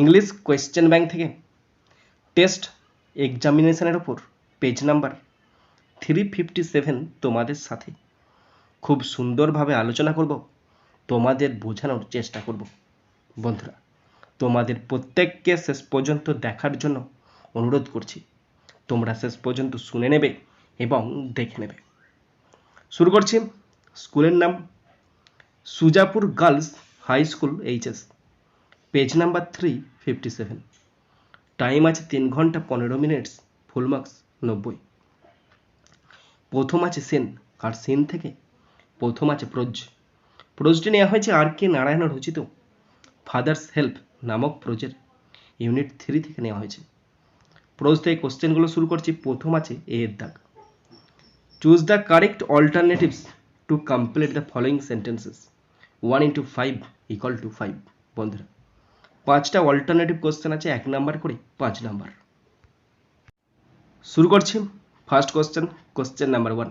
English question bank থেকে test এক্সামিনেশনের ওপর page number three fifty seven তোমাদের সাথে। খুব সুন্দরভাবে আলোচনা করব, তোমাদের বোঝানোর চেষ্টা করব। বন্ধুরা, তোমাদের প্রত্যেককে শেষ পর্যন্ত দেখার জন্য অনুরোধ করছি, তোমরা শেষ পর্যন্ত শুনে নেবে এবং দেখে নেবে। শুরু করছি। স্কুলের নাম Sujapur girls high school HS page number three fifty seven time আছে তিন ঘণ্টা পনেরো মিনিটস ফুল মার্কস নব্বই। প্রথম আছে সেন আর সেন থেকে? প্রথম আছে প্রোজ। প্রোজটি নেওয়া হয়েছে আর কে নারায়ণ রচিত ফাদার্স হেল্প নামক প্রোজের। ইউনিট থ্রি থেকে নেওয়া হয়েছে। প্রোজ থেকে কোশ্চেনগুলো শুরু করছি, প্রথম আছে এ এর দাগ। Choose the correct alternatives to complete the following sentences one into five equal to five বন্ধুরা। পাঁচটা অল্টারনেটিভ কোশ্চেন আছে, এক নাম্বার করে পাঁচ নাম্বার শুরু করছি first question question number one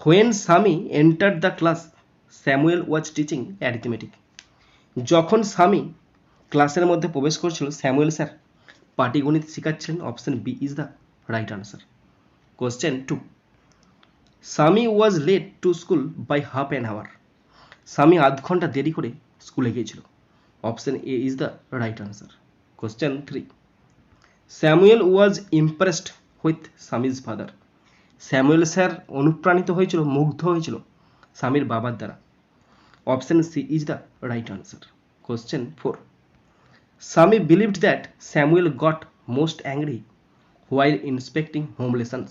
when Swami enter the class Samuel was teaching arithmetic যখন স্বামী ক্লাসের মধ্যে প্রবেশ করছিল স্যামুয়েল স্যার পাটিগণিত শেখাচ্ছিলেন option B is the right answer question two Swami was late to school by half an hour Swami আধ ঘণ্টা দেরি করে স্কুলে গিয়েছিল। Option A is the right answer question three Samuel was impressed with Swami's father Samuel sir অনুপ্রাণিত হয়েছিল, মুগ্ধ হয়েছিল স্বামীর বাবার দ্বারা। Option C is the right answer question four Swami believed that Samuel got most angry while inspecting home lessons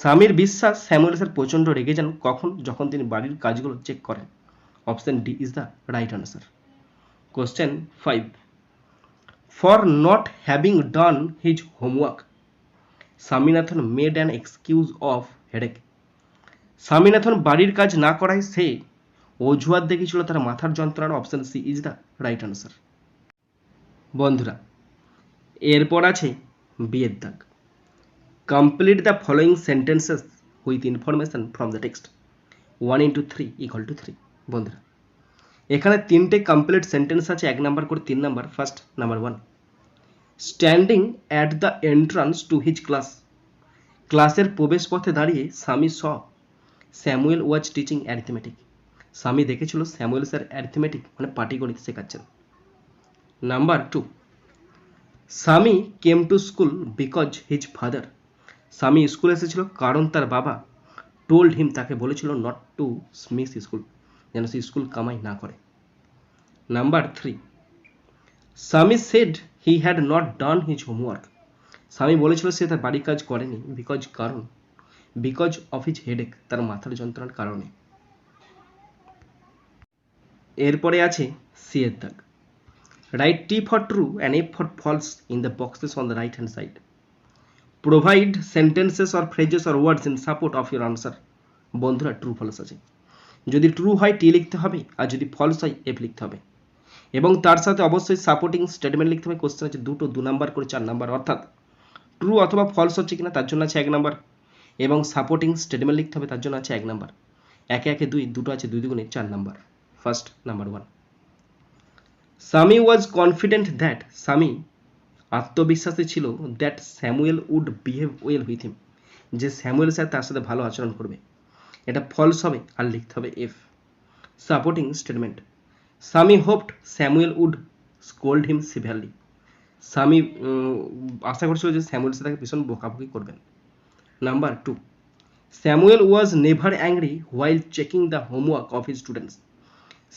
স্বামীর বিশ্বাস Samuel sir প্রচণ্ড রেগে যান কখন, যখন তিনি বাড়ির কাজগুলো চেক করেন। Option D is the right answer question five for not having done his homework Swaminathan made an excuse of headache Swaminathan বাড়ির কাজ না করায় সে অজুহাত দেখেছিল তার মাথার যন্ত্রণার option C is the right answer বন্ধুরা, এরপর আছে বিয়ের দাগ। Complete the following sentences with information from the text one into three equal to three বন্ধুরা এখানে তিনটে কমপ্লিট সেন্টেন্স আছে, এক নাম্বার করে তিন number first number one standing at the entrance to his class ক্লাসের প্রবেশ পথে দাঁড়িয়ে স্বামী স, Samuel was teaching arithmetic Swami দেখেছিল স্যামুয়েল স্যার অ্যারিথমেটিক মানে পাটিগণিত শেখাচ্ছেন। Number two Swami came to school because his father Swami স্কুলে এসেছিল কারণ তার বাবা টোল্ড হিম তাকে বলেছিল নট টু মিস স্কুল যেন সে স্কুল কামাই না করে। Number three Swami said he had not done his homework Swami বলেছিল সে তার বাড়ির কাজ করেনি বিকজ কারণ বিকজ অফ হিজ হেডেক তার মাথার যন্ত্রণার কারণে। এরপরে আছে সি দাগ write T for true and F for false in the boxes on the right hand side provide sentences or phrases or words in support of your answer বন্ধুরা true false আছে। যদি ট্রু হয় টি লিখতে হবে, আর যদি false হয় F লিখতে হবে। এবং তার সাথে অবশ্যই সাপোর্টিং স্টেটমেন্ট লিখতে হবে কোশ্চেন আছে দুটো, দু নাম্বার করে চার নাম্বার অর্থাৎ ট্রু অথবা ফলস হচ্ছে কিনা তার জন্য আছে এক নাম্বার এবং সাপোর্টিং স্টেটমেন্ট লিখতে হবে, তার জন্য আছে এক নাম্বার একে একে দুই, দুটো আছে দুই দুগুণে চার নাম্বার ফার্স্ট নাম্বার ওয়ান স্বামী ওয়াজ কনফিডেন্ট দ্যাট স্বামী আত্মবিশ্বাসী ছিল that Samuel would behave well with him যে স্যামুয়েল স্যার তার সাথে ভালো আচরণ করবে। এটা ফলস হবে আর লিখতে হবে F supporting statement Swami hoped Samuel would scold him severely Swami আশা করছিল যে স্যামুয়েল স্যার তাকে ভীষণ বকাবকি করবেন। Number two Samuel was never angry while checking the homework of his students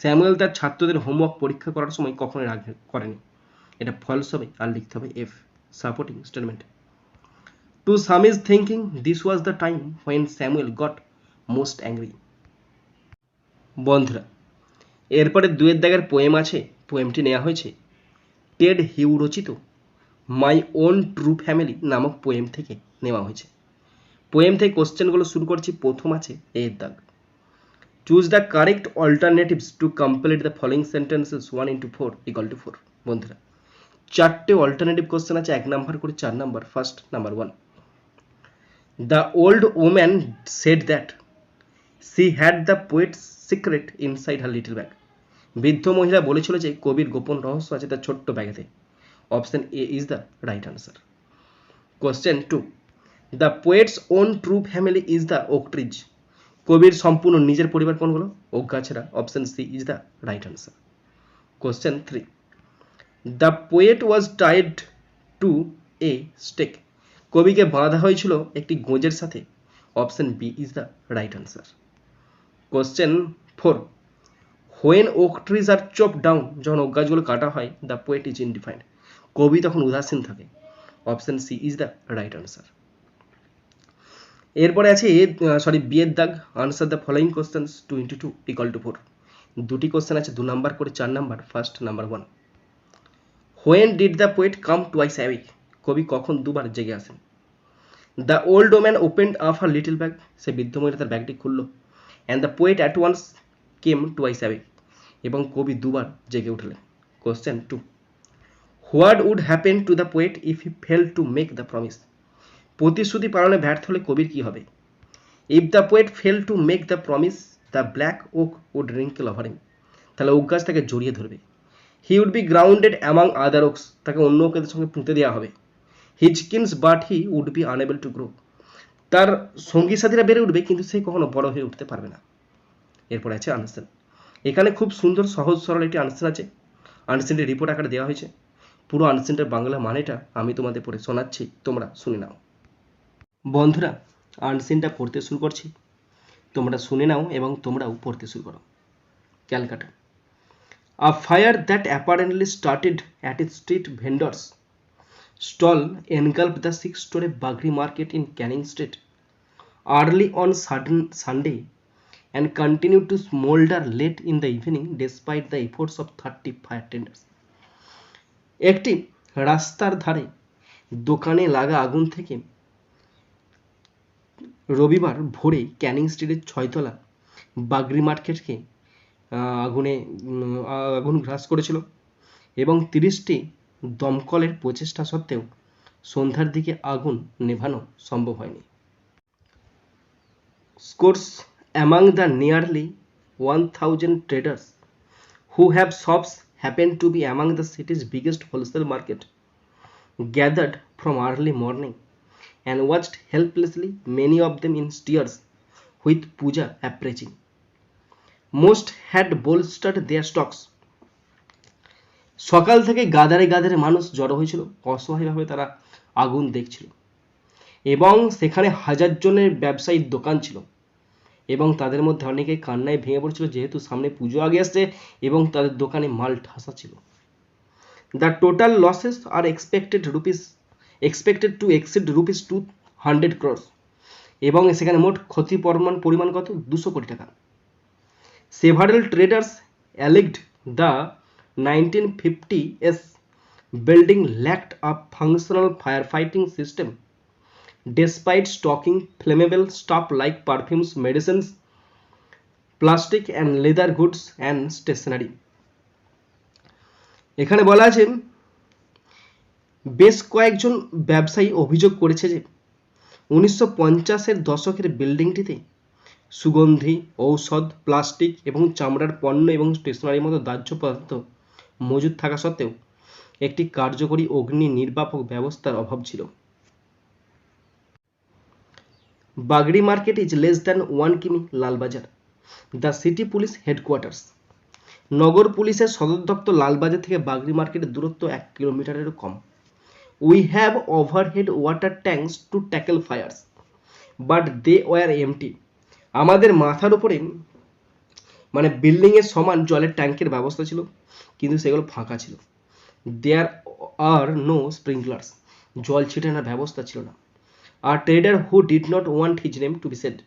Samuel তার ছাত্রদের হোমওয়ার্ক পরীক্ষা করার সময় কখনোই রাগ করেনি। এটা ফলস হবে আর লিখতে হবে F supporting statement to Swami's thinking this was the time when Samuel got most angry বন্ধুরা, এরপরে দুয়ের দাগের পোয়েম আছে পোয়েমটি নেওয়া হয়েছে টেড হিউ রচিত মাই ওন ট্রু ফ্যামিলি নামক পোয়েম থেকে নেওয়া হয়েছে। পোয়েম থেকে কোশ্চেনগুলো শুরু করছি, প্রথম আছে এর দাগ। Choose the correct alternatives to complete the following sentences one into four equal to four বন্ধুরা, চারটে অল্টারনেটিভ কোশ্চেন আছে, এক নাম্বার করে চার number first number one the old woman said that she had the poet's secret inside her little bag বৃদ্ধ মহিলা বলেছিল যে, কবির গোপন রহস্য আছে তার ছোট্ট ব্যাগেতে। Option A is the right answer question two the poet's own true family is the oak trees কবির সম্পূর্ণ নিজের পরিবার কোনগুলো? Oak গাছেরা। Option C is the right answer question three the poet was tied to a stake কবিকে বাঁধা হয়েছিল একটি গোঁজের সাথে। Option B is the right answer question four when oak trees are chop down যখন ওক গাছগুলো কাটা হয় দ্য পোয়েট ইজ ইনডিফাইন্ড কবি তখন উদাসীন থাকে। Option C is the right answer এরপরে আছে সরি বিয়ের দাগ। Answer the following questions two into two equal to four দুটি কোশ্চেন আছে, দু নাম্বার করে চার number first number one when did the poet come twice away কবি কখন দুবার জেগে আসেন? The old woman opened up her little bag সে বৃদ্ধ মহিলা তার ব্যাগটি খুললো। And the poet at once came twice away এবং কবি দুবার জেগে উঠলেন। Question two what would happen to the poet if he fail to make the promise প্রতিশ্রুতি পালনে ব্যর্থ হলে কবির কি হবে? If the poet fail to make the promise the black oak would wrinkle him তাহলে ওক গাছ তাকে জড়িয়ে ধরবে। He would be grounded among other oaks তাকে অন্য ওকেদের সঙ্গে পুঁতে দেওয়া হবে। His kins but he would be unable to grow তার সঙ্গী সাথীরা বেড়ে উঠবে, কিন্তু সে কখনো বড় হয়ে উঠতে পারবে না। এরপর আছে আনসার এখানে খুব সুন্দর, সহজ, সরল একটি আনসার আছে। আনসারটি রিপোর্ট আকারে দেওয়া হয়েছে। পুরো আনসারটার বাংলা মানেটা আমি তোমাদের পড়ে শোনাচ্ছি, তোমরা শুনে নাও। বন্ধুরা আনসিনটা পড়তে শুরু করছি। তোমরা শুনে নাও এবং তোমরাও পড়তে শুরু করো। Calcutta. A fire that apparently started at street vendors stall engulfed the six story Bagri market in Canning Street early on sudden Sunday and continued to smolder late in the evening despite the efforts of 30 fire tenders. একটি রাস্তার ধারে দোকানে লাগা আগুন থেকে রবিবার ভোরে ক্যানিং স্ট্রিটের ছয়তলা বাগরি মার্কেটকে আগুনে আগুন গ্রাস করেছিল এবং তিরিশটি দমকলের প্রচেষ্টা সত্ত্বেও সন্ধ্যার দিকে আগুন নেভানো সম্ভব হয়নি scores among the nearly one thousand traders who have shops happen to be among the city's biggest wholesale market gathered from early morning and watched helplessly many of them in tears with puja approaching. Most had bolstered their stocks. সকাল থেকে গাদারে গাদারে মানুষ জড়ো হয়েছিল। অসহায়ভাবে তারা আগুন দেখছিল। এবং সেখানে হাজার জনের ব্যবসায়ীর দোকান ছিল। এবং তাদের মধ্যে অনেকে কান্নায় ভেঙে পড়ছিল, যেহেতু সামনে পুজো আগে আসছে এবং তাদের দোকানে মাল ঠাসা ছিল। The total losses are expected rupees expected to exceed rupees two hundred crores এবং সেখানে মোট ক্ষতি পরিমাণ পরিমাণ কত? দুশো কোটি টাকা। Several traders alleged the 1950s building lacked a functional firefighting system despite stocking flammable stuff like perfumes medicines plastic and leather goods and stationery এখানে বলা আছে বেশ কয়েকজন ব্যবসায়ী অভিযোগ করেছে যে উনিশশো পঞ্চাশের দশকের বিল্ডিংটিতে সুগন্ধি ঔষধ প্লাস্টিক এবং চামড়ার পণ্য এবং স্টেশনারির মতো দাহ্য পদার্থ মজুদ থাকা সত্ত্বেও একটি কার্যকরী অগ্নি নির্বাপক ব্যবস্থার অভাব ছিল। Bagri market is less than one km, Lalbazar. The city police headquarters নগর পুলিশের সদর দপ্তর লালবাজার থেকে বাগড়ি মার্কেটের দূরত্ব এক কিলোমিটারেরও কম। We have overhead water tanks to tackle fires but they were empty আমাদের মাথার উপরে মানে বিল্ডিংয়ের সমান জলের ট্যাঙ্কের ব্যবস্থা ছিল। কিন্তু সেগুলো ফাঁকা ছিল। দেয়ার আর নো স্প্রিংকলার্স জল ছিটানোর ব্যবস্থা ছিল না। A trader who did not want his name to be said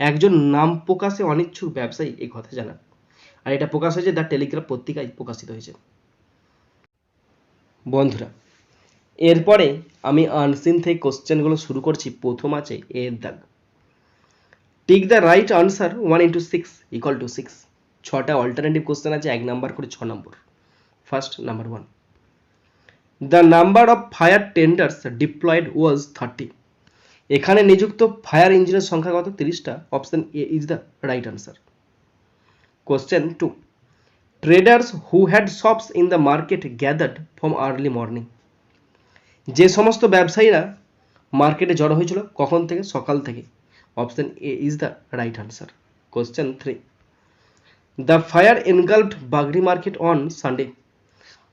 একজন নাম প্রকাশে অনিচ্ছুক ব্যবসায়ী এই কথা জানান। আর এটা প্রকাশ হয়েছে দ্য টেলিগ্রাফ পত্রিকায় প্রকাশিত হয়েছে। বন্ধুরা, এরপরে আমি আনসিন থেকে কোশ্চেনগুলো শুরু করছি। প্রথম আছে এর দাগ। Tick the right answer one into six equal to six ছটা অল্টারনেটিভ কোশ্চেন আছে, এক নাম্বার করে ছ number first number one the number of fire tenders deployed was thirty এখানে নিযুক্ত ফায়ার ইঞ্জিনের সংখ্যা কত? তিরিশটা। Option A is the right answer question two traders who had shops in the market gathered from early morning যে সমস্ত ব্যবসায়ীরা মার্কেটে জড়ো হয়েছিল, কখন থেকে? সকাল থেকে। Option A is the right answer question three the fire engulfed Bagri market on Sunday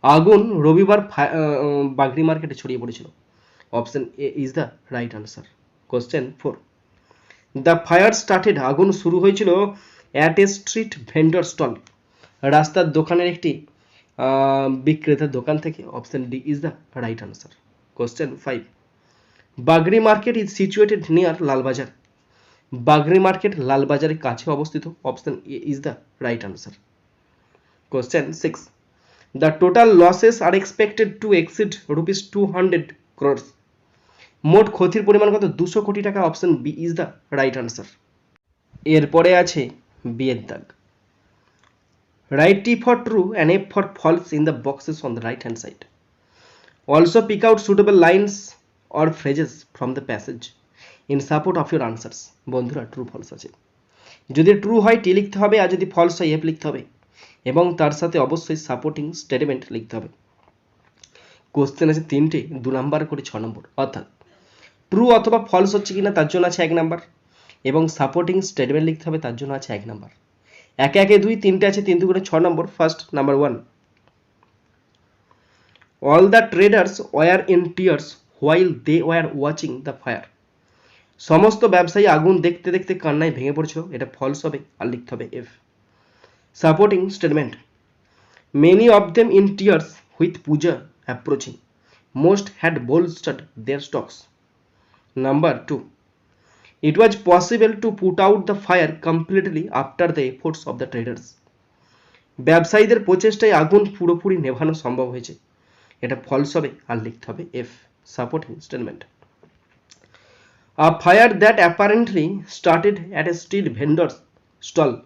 আগুন রবিবার বাগরি মার্কেটে ছড়িয়ে পড়েছিল। Option A is the right answer question four the fire started আগুন শুরু হয়েছিল at a street vendor stall রাস্তার দোকানের একটি বিক্রেতার দোকান থেকে। Option D is the right answer question five Bagri market is situated near Lalbazar Bagri market লালবাজারের কাছে অবস্থিত। Option A is the right answer question six the total losses are expected to exceed rupees two hundred crores মোট ক্ষতির পরিমাণ কত? দুশো কোটি টাকা। Option B is the right answer এরপরে আছে বিয়ের দাগ। Write T for true and F for false in the boxes on the right hand side also pick out suitable lines or phrases from the passage in support of your answers বন্ধুরা true false আছে। যদি true হয় টি লিখতে হবে, আর যদি false হয় F লিখতে হবে। এবং তার সাথে অবশ্যই সাপোর্টিং স্টেটমেন্ট লিখতে হবে। কোশ্চেন আছে তিনটে, দু নাম্বার করে ছ নম্বর। অর্থাৎ ট্রু অথবা ফলস হচ্ছে কিনা, তার জন্য আছে এক নাম্বার। এবং সাপোর্টিং স্টেটমেন্ট লিখতে হবে, তার জন্য আছে এক নাম্বার। একে একে দুই, তিনটে আছে, তিন দুগুণে ছ নম্বর first number one all the traders were in tears while they were watching the fire সমস্ত ব্যবসায়ী আগুন দেখতে দেখতে কান্নায় ভেঙে পড়ছিল এটা ফলস হবে, আর লিখতে হবে F supporting statement many of them in tears with Puja approaching most had bolstered their stocks number two it was possible to put out the fire completely after the efforts of the traders ব্যবসায়ীদের প্রচেষ্টায় আগুন পুরোপুরি নেভানো সম্ভব হয়েছে। এটা false হবে, আর লিখতে হবে F supporting statement A fire that apparently started at a street vendor's stall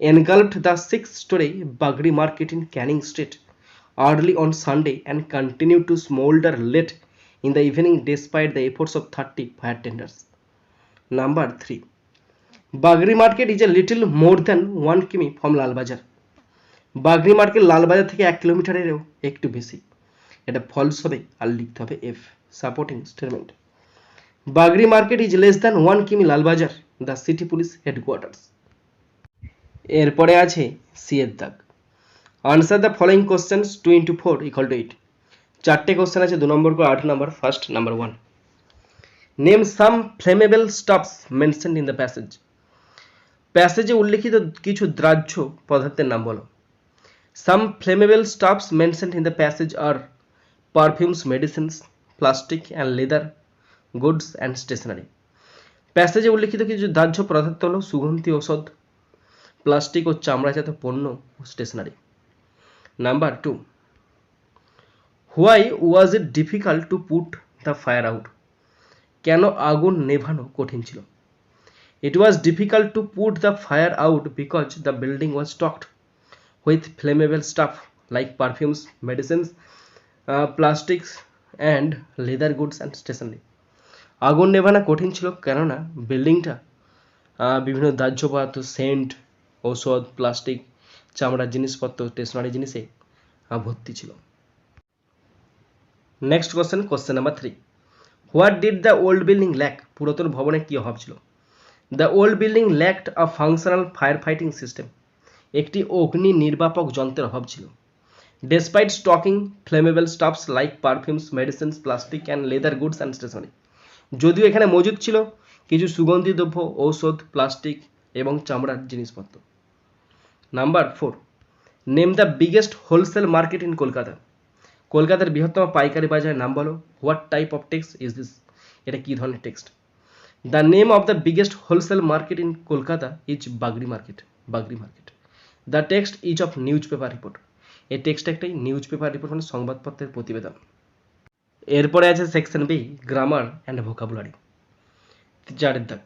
engulfed the six-story Bagri market in Canning Street early on Sunday and continued to smolder late in the evening despite the efforts of 30 fire tenders. Number 3. Bagri market is a little more than 1 কিমি from Lalbazar Bagri market Lalbazar থেকে এক কিলোমিটারেরও একটু বেশি এটা false হবে আর লিখতে হবে F supporting statement Bagri market is less than one km Lalbazar the city police headquarters এরপরে আছে সি এর দাগ answer the following questions two into four equal to eight চারটে কোশ্চেন আছে, দু নম্বর করে, আট নম্বর first number one name some flammable stuffs mention in the passage প্যাসেজে উল্লেখিত কিছু দ্রাহ্য পদার্থের নাম বলো। Some flammable stuffs mention in the passage are perfumes medicines plastic and leather goods and stationery. প্যাসেজে উল্লেখিত কিছু দাহ্য পদার্থ হলো সুগন্ধি ঔষধ, প্লাস্টিক ও চামড়াজাত পণ্য ও stationery. Number two, why was it difficult to put the fire out? কেন আগুন নেভানো কঠিন ছিল? It was difficult to put the fire out because the building was stocked with flammable stuff like perfumes, medicines plastics and leather goods and stationery. আগুন নেভানো কঠিন ছিল, কেননা বিল্ডিংটা বিভিন্ন দাহ্য পদার্থ সেন্ট, ঔষধ, প্লাস্টিক, চামড়ার জিনিসপত্র স্টেশনারি জিনিসে ভর্তি ছিল। Next question question number three what did the old building lack পুরাতন ভবনে কী অভাব ছিল? The old building lacked a functional fire fighting system একটি অগ্নি নির্বাপক যন্ত্রের অভাব ছিল। Despite stocking flammable stuffs like perfumes medicines plastic and leather goods and stationery যদিও এখানে মজুদ ছিল কিছু সুগন্ধি দ্রব্য, ঔষধ, প্লাস্টিক এবং চামড়ার জিনিসপত্র। Number four, name the biggest wholesale market in Kolkata. কলকাতার বৃহত্তম পাইকারি বাজারের নাম বলো, what type of text is this? এটা কী ধরনের text? The name of the biggest wholesale market in Kolkata is Bagri market Bagri market. The text is of newspaper report. এই টেক্সট একটাই নিউজ পেপার রিপোর্ট মানে সংবাদপত্রের প্রতিবেদন। এরপরে আছে section B grammar and vocabulary চারের দাগ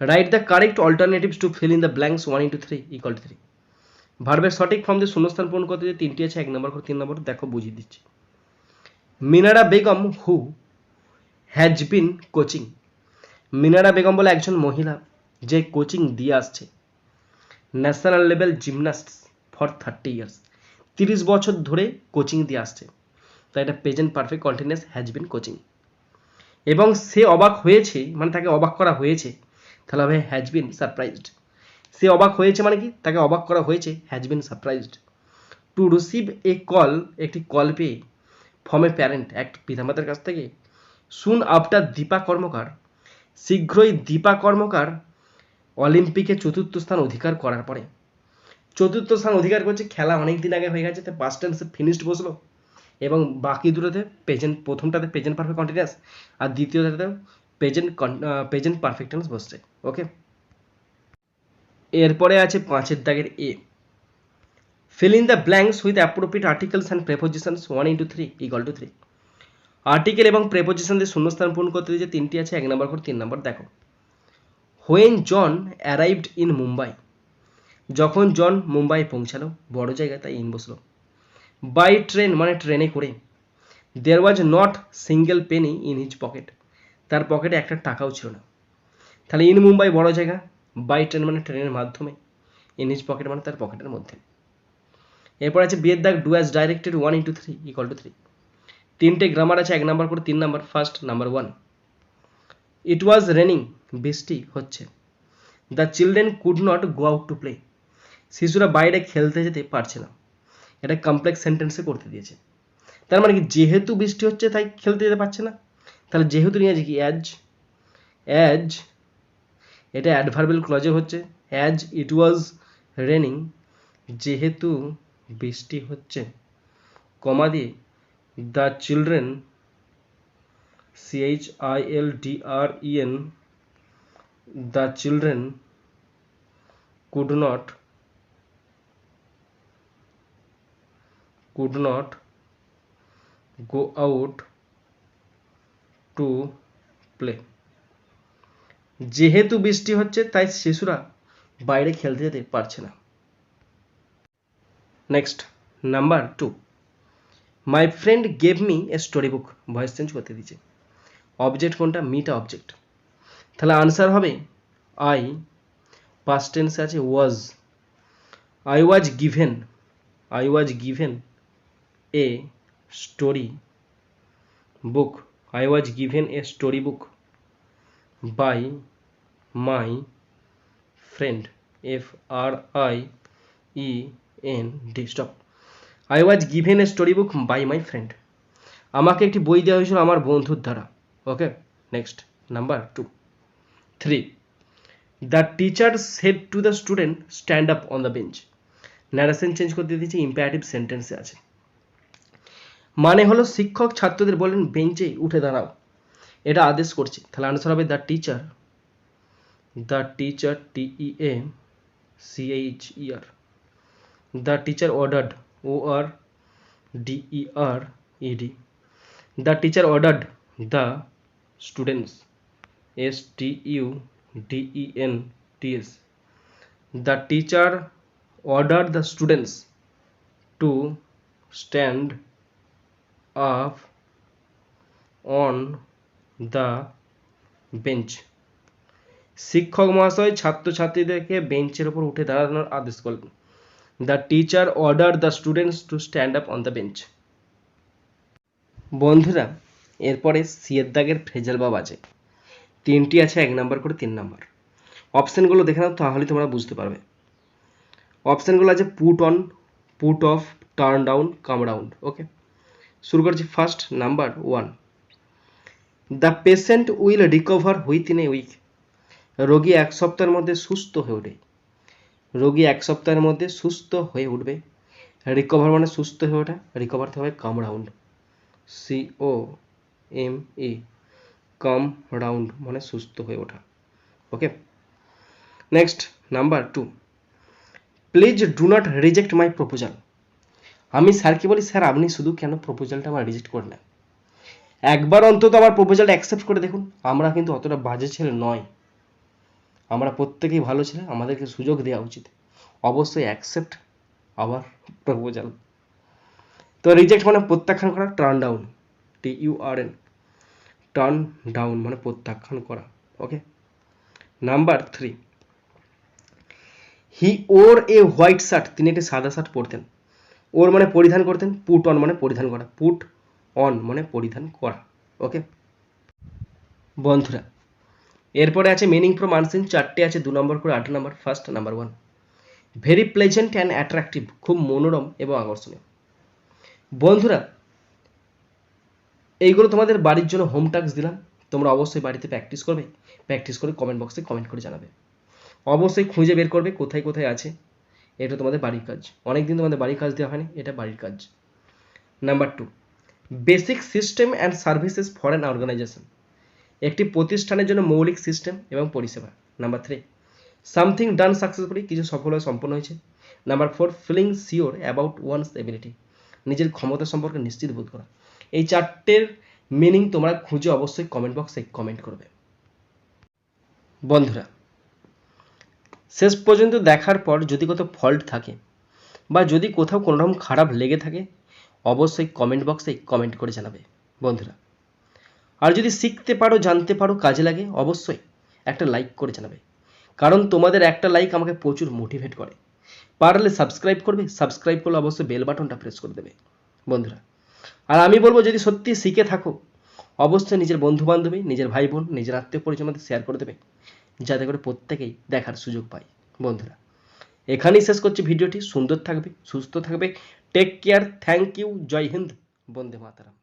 right the correct alternatives to fill in the blanks one into three equal to three ভার্বের সঠিক ফর্ম দিয়ে শূন্যস্থান পূরণ করতে যে তিনটি আছে, এক নম্বর করে তিন নম্বর, দেখো বুঝিয়ে দিচ্ছি। Minara Begum who has been coaching Minara Begum বলে একজন মহিলা, যে কোচিং দিয়ে আসছে। National level gymnast for thirty years তিরিশ বছর ধরে কোচিং দিয়ে আসছে। তাই এটা present perfect continuous has been coaching এবং সে অবাক হয়েছে মানে তাকে অবাক করা হয়েছে, তাহলে হবে হ্যাজ বিন সারপ্রাইজড সে অবাক হয়েছে মানে কি? তাকে অবাক করা হয়েছে has been surprised to receive a call একটি কল পেয়ে ফর্ম এ প্যারেন্ট এক পিতামাতার কাছ থেকে সুন আফটার দীপা কর্মকার, শীঘ্রই দীপা কর্মকার অলিম্পিকে চতুর্থ স্থান অধিকার করার পরে। চতুর্থ স্থান অধিকার করছে, খেলা অনেক দিন আগে হয়ে গেছে তো পাঁচ টেন্সে ফিনিশড বসল। এবং বাকি দুটোতে প্রেজেন্ট প্রথমটাতে প্রেজেন্ট পারফেক্ট কন্টিনিউয়াস আর দ্বিতীয়টাতে প্রেজেন্ট প্রেজেন্ট পারফেক্ট টেন্স বসছে ওকে এরপরে আছে পাঁচের দাগের A fill in the blanks with appropriate articles and prepositions 1 into 3 equal to 3 article এবং প্রেপোজিশন দিয়ে শূন্যস্থান পূরণ করতে যে তিনটি আছে, এক নম্বর করে তিন নম্বর দেখো। When John arrived in Mumbai যখন জন মুম্বাই পৌঁছালো, বড় জায়গা তাই ইন বসল। বাই ট্রেন মানে ট্রেনে করে। There was not single penny in his pocket তার পকেটে একটা টাকাও ছিল না। তাহলে ইন মুম্বাই বড় জায়গা বাই ট্রেন মানে ট্রেনের মাধ্যমে। ইন হিজ পকেট মানে তার পকেটের মধ্যে। এরপর আছে বিয়ের দাগ do as directed one into three equal to three তিনটে গ্রামার আছে, এক নাম্বার করে তিন number first number one it was raining বৃষ্টি হচ্ছে। The children could not go out to play শিশুরা বাইরে খেলতে যেতে পারছে না। এটা কমপ্লেক্স সেন্টেন্সে করতে দিয়েছে। তার মানে কি, যেহেতু বৃষ্টি হচ্ছে, তাই খেলতে যেতে পারছে না। তাহলে যেহেতু নিয়ে আছে কি অ্যাজ অ্যাজ এটা অ্যাডভার্বেল ক্লজে হচ্ছে অ্যাজ ইট ওয়াজ রেনিং যেহেতু বৃষ্টি হচ্ছে, কমা দিয়ে the children C H I L D R E N the children could not could not go out to play. যেহেতু বৃষ্টি হচ্ছে, তাই শিশুরা বাইরে খেলতে যেতে পারছে না। Next number two my friend gave me a story book voice change করতে দিচ্ছে অবজেক্ট কোনটা? মিটা অবজেক্ট তাহলে আনসার হবে আই পাস্ট টেন্সে আছে was I was given I was given a story book. I was given a story book by my friend. F r i e n d. Stop. I was given a story book by my friend. আমাকে একটি বই দেওয়া হয়েছিল আমার বন্ধুর দ্বারা। Okay next number two three the teacher said to the student stand up on the bench narration change করতে দিয়েছি ইম্পারেটিভ সেন্টেন্সে আছে। মানে হলো শিক্ষক ছাত্রদের বলেন, বেঞ্চে উঠে দাঁড়াও। এটা আদেশ করছে। তাহলে আনসার হবে the teacher the teacher T E A C H E R the teacher ordered O R D E R E D the teacher ordered the students S T U D E N T S the teacher order the students to stand up on the bench শিক্ষক মহাশয় ছাত্রছাত্রীদেরকে বেঞ্চের উপর উঠে দাঁড়ানোর আদেশ করলেন। The teacher order the students to stand up on the bench বন্ধুরা, এরপরে সিয়ের দাগের ফ্রেজাল বাব আছে। তিনটি আছে, এক নাম্বার করে তিন নাম্বার। অপশানগুলো দেখে নাও তাহলে তোমরা বুঝতে পারবে। অপশানগুলো আছে put on put off turn down come down okay শুরু করছি first number one the patient will recover within a week রোগী এক সপ্তাহের মধ্যে সুস্থ হয়ে উঠবে রোগী এক সপ্তাহের মধ্যে সুস্থ হয়ে উঠবে। রিকভার মানে সুস্থ হয়ে ওঠা। রিকভার হবে come round C O M E come round মানে সুস্থ হয়ে ওঠা। Okay next number two please do not reject my proposal আমি স্যারকে বলি, স্যার, আপনি শুধু কেন প্রপোজালটা আমার রিজেক্ট করে নেন একবার অন্তত আমার প্রপোজালটা অ্যাকসেপ্ট করে দেখুন, আমরা কিন্তু অতটা বাজে ছেলে নয়। আমরা প্রত্যেকেই ভালো ছেলে, আমাদেরকে সুযোগ দেওয়া উচিত। অবশ্যই অ্যাকসেপ্ট আবার প্রপোজাল তো রিজেক্ট মানে প্রত্যাখ্যান করা turn down T U R N turn down মানে প্রত্যাখ্যান করা okay number three he wore a white shirt তিনি একটি সাদা শার্ট পরতেন। ওর মানে পরিধান করতেন পুট অন মানে পরিধান করা পুট অন মানে পরিধান করা ওকে বন্ধুরা, এরপরে আছে মিনিং ফ্রম আনসিন চারটে আছে, দু নম্বর করে, আট নম্বর first number one very pleasant and attractive খুব মনোরম এবং আকর্ষণীয়। বন্ধুরা, এইগুলো তোমাদের বাড়ির জন্য হোম টাস্ক দিলাম, তোমরা অবশ্যই বাড়িতে প্র্যাকটিস করবে প্র্যাকটিস করে কমেন্ট বক্সে কমেন্ট করে জানাবে। অবশ্যই খুঁজে বের করবে, কোথায় কোথায় আছে এটা তোমাদের বাড়ির কাজ। অনেকদিন তোমাদের বাড়ির কাজ দেওয়া হয়নি, এটা বাড়ির কাজ। Number two basic system and services for an organisation একটি প্রতিষ্ঠানের জন্য মৌলিক সিস্টেম এবং পরিষেবা। Number three something done successfully কিছু সফলভাবে সম্পন্ন হয়েছে। Number four feeling sure about one's ability নিজের ক্ষমতা সম্পর্কে নিশ্চিত বোধ করা। এই চারটের মিনিং তোমরা খুঁজে অবশ্যই কমেন্ট বক্সে কমেন্ট করবে। বন্ধুরা শেষ পর্যন্ত দেখার পর যদি কোথাও ফল্ট থাকে বা যদি কোথাও কোনো রকম খারাপ লেগে থাকে, অবশ্যই কমেন্ট বক্সে কমেন্ট করে জানাবে, বন্ধুরা। আর যদি শিখতে পারো, জানতে পারো, কাজে লাগে, অবশ্যই একটা লাইক করে জানাবে। কারণ তোমাদের একটা লাইক আমাকে প্রচুর মোটিভেট করে। পারলে সাবস্ক্রাইব করবে সাবস্ক্রাইব করলে অবশ্যই বেল বাটনটা প্রেস করে দেবে, বন্ধুরা। আর আমি বলব, যদি সত্যি শিখে থাকো, অবশ্যই নিজের বন্ধু বান্ধবী নিজের ভাই বোন, নিজের আত্মীয় পরিজন মধ্যে শেয়ার করে দেবে। যাতে করে প্রত্যেকেই দেখার সুযোগ পায়। বন্ধুরা, এখানেই শেষ করছি ভিডিওটি। সুন্দর থাকবে, সুস্থ থাকবে। টেক কেয়ার থ্যাংক ইউ জয় হিন্দ। বন্দে মাতারাম।